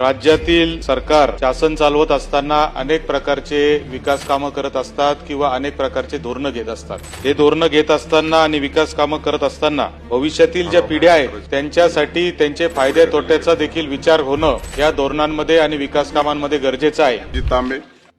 राज्यातील सरकार शासन चालवत असताना अनेक प्रकारचे विकास कामं करत असतात किंवा अनेक प्रकारचे धोरणं घेत असतात. हे धोरणं घेत असताना आणि विकास कामं करत असताना भविष्यातील ज्या पिढ्या आहेत त्यांच्यासाठी त्यांचे फायदे तोट्याचा देखील विचार होणं या धोरणांमध्ये आणि विकास कामांमध्ये गरजेचं आहे.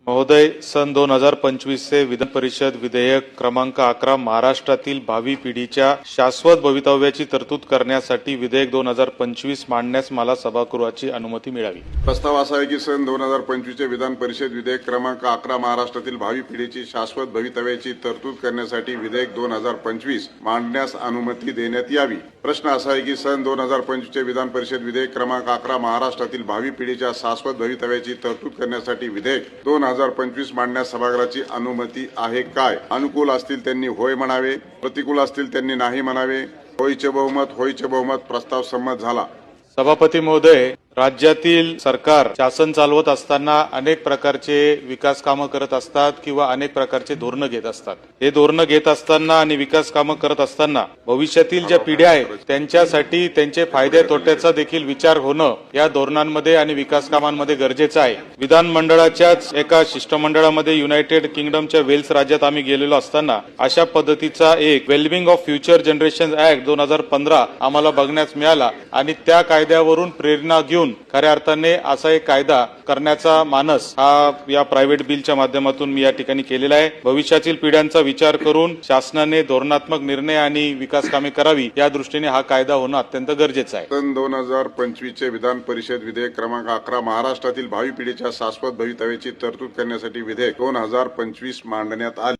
महोदय सन दोन हजार पंचवीसचे विधान परिषद विधेयक क्रमांक अकरा महाराष्ट्रातील भावी पिढीच्या शाश्वत भवितव्याची तरतूद करण्यासाठी विधेयक दोन हजार पंचवीस मांडण्यास मला सभागृहाची अनुमती मिळावी. प्रस्ताव असा आहे की सन दोन हजार पंचवीसचे विधान परिषद विधेयक क्रमांक अकरा महाराष्ट्रातील भावी पिढीची शाश्वत भवितव्याची तरतूद करण्यासाठी विधेयक दोन हजार पंचवीस मांडण्यास अनुमती देण्यात यावी. प्रश्न असा आहे की सन दोन हजार पंचवीसचे विधान परिषद विधेयक क्रमांक अकरा महाराष्ट्रातील भावी पिढीच्या शाश्वत भवितव्याची तरतूद करण्यासाठी विधेयक दोन हजार पंचवीस मांडण्यास सभागृहाची अनुमती आहे काय? अनुकूल असतील त्यांनी होय म्हणावे प्रतिकूल असतील त्यांनी नाही म्हणावे होयचे बहुमत होयचे बहुमत प्रस्ताव संमत झाला. सभापती महोदय राज्यातील सरकार शासन चालवत असताना अनेक प्रकारचे विकास कामं करत असतात किंवा अनेक प्रकारचे धोरणं घेत असतात. हे धोरणं घेत असताना आणि विकास कामं करत असताना भविष्यातील ज्या पिढ्या आहेत त्यांच्यासाठी त्यांचे फायदे तोट्याचा देखील विचार होणं या धोरणांमध्ये आणि विकास कामांमध्ये गरजेचं आहे. विधानमंडळाच्याच एका शिष्टमंडळामध्ये युनायटेड किंगडमच्या वेल्स राज्यात आम्ही गेलेलो असताना अशा पद्धतीचा एक wellbeing of future generation act दोन हजार पंधरा आम्हाला बघण्यास मिळाला आणि त्या कायद्यावरून प्रेरणा घेऊन खऱ्या अर्थाने असा एक कायदा करण्याचा मानस हा या प्रायव्हेट बिलच्या माध्यमातून मी या ठिकाणी केलेला आहे. भविष्यातील पिढ्यांचा विचार करून शासनाने धोरणात्मक निर्णय आणि विकास कामे करावी या दृष्टीने हा कायदा होणं अत्यंत गरजेचं आहे. सन दोन हजार पंचवीसचे विधान परिषद विधेयक क्रमांक अकरा महाराष्ट्रातील भावी पिढीच्या शाश्वत भवितव्याची तरतूद करण्यासाठी विधेयक दोन हजार पंचवीस मांडण्यात आले.